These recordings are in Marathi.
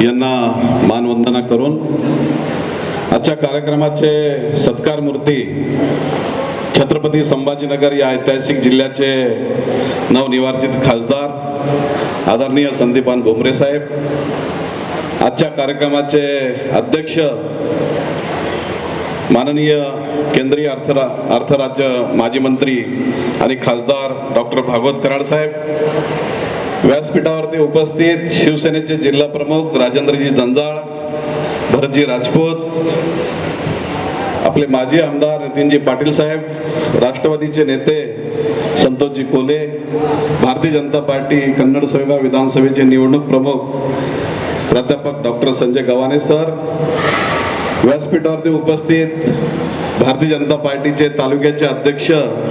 यांना मानवंदना करून आजच्या कार्यक्रमाचे सत्कार मूर्ती छत्रपती संभाजीनगर या ऐतिहासिक जिल्ह्याचे नवनिर्वाचित खासदार आदरणीय संदीपान भोमरे साहेब आजच्या कार्यक्रमाचे अध्यक्ष माननीय केंद्रीय अर्थ अर्थराज्य माजी मंत्री आणि खासदार डॉक्टर भागवत कराड साहेब व्यासपीठावरती उपस्थित शिवसेनेचे जिल्हा प्रमुख राजेंद्रजी जंजाळ भरतजी राजपूत आपले माजी आमदार नितीनजी पाटील साहेब राष्ट्रवादीचे नेते संतोषजी कोले भारतीय जनता पार्टी कन्नड सेवा विधानसभेचे निवडणूक प्रमुख प्राध्यापक डॉक्टर संजय गव्हाणे सर व्यासपीठावरती उपस्थित भारतीय जनता पार्टीचे तालुक्याचे अध्यक्ष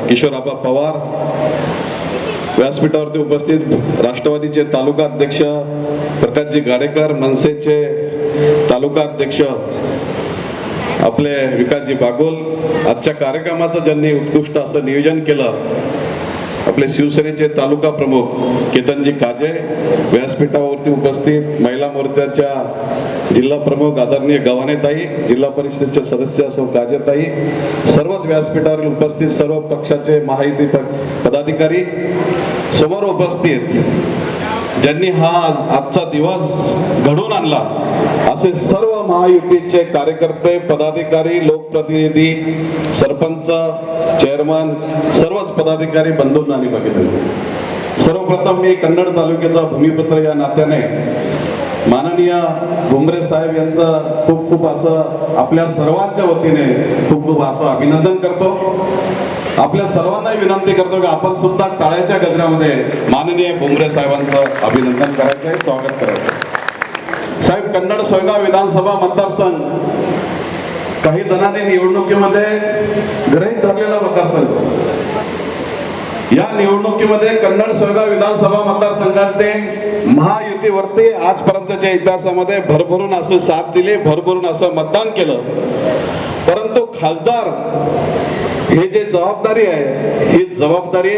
किशोरआबा पवार व्यासपीठावरती उपस्थित राष्ट्रवादीचे तालुका अध्यक्ष प्रकाशजी गाडेकर मनसेचे तालुका अध्यक्ष आपले विकासजी बागोल. आजच्या कार्यक्रमाचं ज्यांनी उत्कृष्ट असं नियोजन केलं आपले शिवसेनेचे तालुका प्रमुख केतनजी काजे व्यासपीठावरती उपस्थित महिला मोर्चाच्या जिल्हा प्रमुख आदरणीय गव्हाणेताई जिल्हा परिषदेचे सदस्य असो काजेताई सर्वच व्यासपीठावर उपस्थित सर्व पक्षाचे महायुती पदाधिकारी समोर उपस्थित ज्यांनी हा आजचा दिवस घडून आणला. असे सर्व महायुतीचे कार्यकर्ते पदाधिकारी लोकप्रतिनिधी सरपंच चेअरमन सर्वच पदाधिकारी बंधूंना आणि बघितले. सर्वप्रथम मी कन्नड तालुक्याचा भूमिपुत्र या नात्याने माननीय भुमरे साहेब यांचं खूप खूप असं आपल्या सर्वांच्या वतीने खूप खूप असं अभिनंदन करतो. आपल्या सर्वांनाही विनंती करतो की आपण सुद्धा टाळ्याच्या गजऱ्यामध्ये माननीय भुमरे साहेबांचं अभिनंदन करायचं आहे स्वागत करायचं साहेब कन्नड सोयगाव विधानसभा मतदारसंघ काही जणांनी निवडणुकीमध्ये ग्रहीत धरलेला मतदारसंघ. या निवडणुकीमध्ये कन्नड सोयगाव विधानसभा मतदारसंघाचे महायुतीवरती आजपर्यंतच्या इतिहासामध्ये भरभरून असं साथ दिले भरभरून असं मतदान केलं. परंतु खासदार हे जे जबाबदारी आहे ही जबाबदारी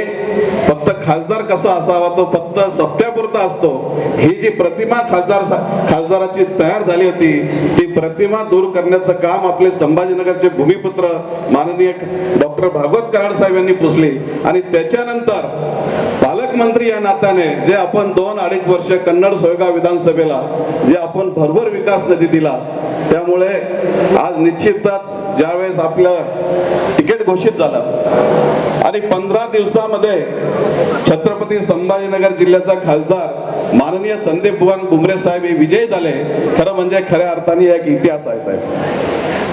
फक्त खासदार कसा असावा तो फक्त सत्यापुरता असतो. ही जी प्रतिमा खासदार खासदाराची तयार झाली होती ती प्रतिमा दूर करण्याचं काम आपले संभाजीनगरचे भूमिपुत्र माननीय डॉक्टर भागवत कराड साहेब यांनी पुसली. आणि त्याच्यानंतर पालकमंत्री या नात्याने जे आपण दोन अडीच वर्ष कन्नड सोयगाव विधानसभेला जे आपण भरभर विकास निधी दिला त्यामुळे आज निश्चितच ज्यावेळेस आपलं तिकीट घोषित झालं आणि पंधरा दिवसामध्ये छत्रपती संभाजीनगर जिल्ह्याचा खासदार माननीय संदीप बुवान बुमरे साहेब हे विजयी झाले. खरं म्हणजे खऱ्या अर्थाने एक इतिहास आहे साहेब.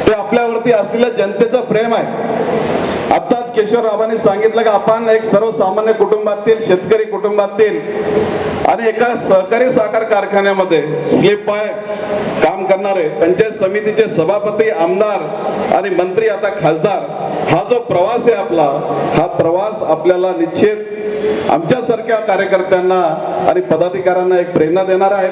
ते आपल्यावरती असलेलं जनतेचं प्रेम आहे. आताच केशवरावांनी सांगितलं की आपण एक सर्वसामान्य कुटुंबातील शेतकरी कुटुंबातील आणि एका सहकारी साखर कारखान्यामध्ये स्लिप बाय काम करणारे पंचायत समितीचे सभापती आमदार आणि मंत्री आता खासदार हा जो प्रवास आहे आपला हा प्रवास आपल्याला निश्चित आमच्यासारख्या कार्यकर्त्यांना आणि पदाधिकाऱ्यांना एक प्रेरणा देणार आहे.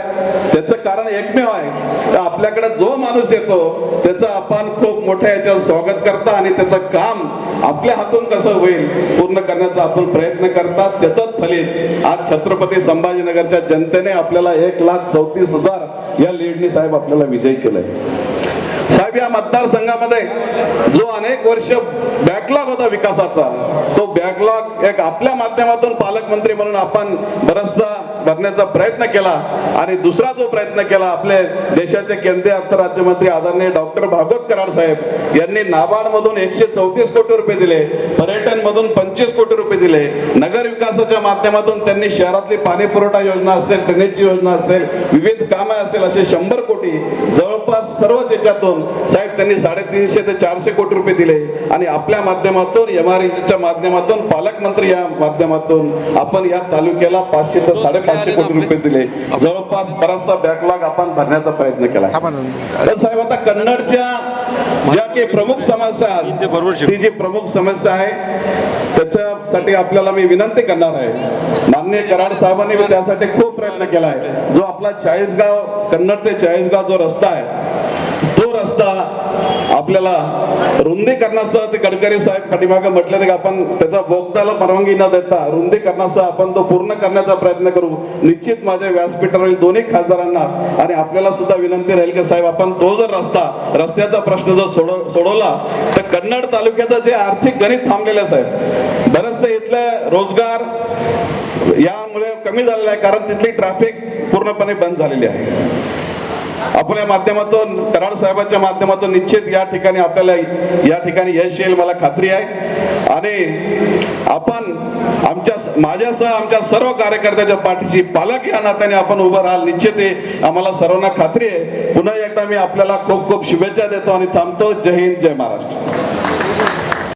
त्याचं कारण एकमेव आहे. तर आपल्याकडे जो माणूस येतो त्याचं आपण खूप मोठ्या याच्यावर स्वागत करता आणि त्याचं काम आपल्या हातून कसं होईल पूर्ण करण्याचा आपण प्रयत्न करतात. त्याचंच फलित आज छत्रपती संभाजीनगरच्या जनतेने आपल्याला एक लाख चौतीस हजार या लीडनी साहेब आपल्याला विजय केलाय. साहेब या मतदारसंघामध्ये जो अनेक वर्ष बॅकलॉग होता विकासाचा. तो बॅकलॉग एक आपल्या माध्यमातून पालकमंत्री म्हणून आपण बराचसा भरण्याचा प्रयत्न केला आणि दुसरा जो प्रयत्न केला आपले देशाचे केंद्रीय अर्थ राज्यमंत्री आदरणीय डॉक्टर भागवत कराड साहेब यांनी नाबार्ड मधून एकशे चौतीस कोटी रुपये दिले पर्यटन मधून पंचवीस कोटी रुपये दिले नगर विकासाच्या माध्यमातून त्यांनी शहरातली पाणी पुरवठा योजना असेल ड्रेनेजची योजना असेल विविध कामे असेल असे शंभर कोटी जवळपास सर्व त्याच्यातून साहेब त्यांनी साडेतीनशे ते चारशे कोटी रुपये दिले. आणि आपल्या माध्यमातून एम आर च्या माध्यमातून पालकमंत्री या माध्यमातून आपण या तालुक्याला पाचशे ते साडेपाचशे कोटी रुपये दिले. जवळपास बराचसा बॅकलॉग आपण भरण्याचा प्रयत्न केला. तर साहेब आता कन्नडच्या ज्या काही प्रमुख समस्या ती जी प्रमुख समस्या आहे त्याच्यासाठी आपल्याला मी विनंती करणार आहे. माननीय कराड साहेबांनी मी त्यासाठी खूप प्रयत्न केला आहे. जो आपला चाळीसगाव कन्नड ते चाळीसगाव जो रस्ता आहे तो रस्ता आपल्याला रुंदीकरणासह ते गडकरी साहेब पाठीमागे म्हटले की आपण त्याचा बोगताला परवानगी न देता रुंदीकरणासह आपण तो पूर्ण करण्याचा प्रयत्न करू. निश्चित माझ्या व्यासपीठावरील दोन्ही खासदारांना आणि आपल्याला सुद्धा विनंती राहील की साहेब आपण तो जर रस्ता रस्त्याचा प्रश्न जर सोडव सोडवला तर कन्नड तालुक्याचं जे आर्थिक गणित थांबलेलं आहे साहेब बरेचसे इथले रोजगार यामुळे कमी झालेला आहे कारण तिथली ट्रॅफिक पूर्णपणे बंद झालेली आहे. आपल्या माध्यमातून कराड साहेबांच्या माध्यमातून निश्चित या ठिकाणी आपल्याला या ठिकाणी यश येईल मला खात्री आहे. आणि आपण आमच्या माझ्यासह आमच्या सर्व कार्यकर्त्याच्या पाठीशी पालक या नात्याने आपण उभं राहाल निश्चित आहे. आम्हाला सर्वांना खात्री आहे. पुन्हा एकदा मी आपल्याला खूप खूप शुभेच्छा देतो आणि थांबतो. जय हिंद जय महाराष्ट्र.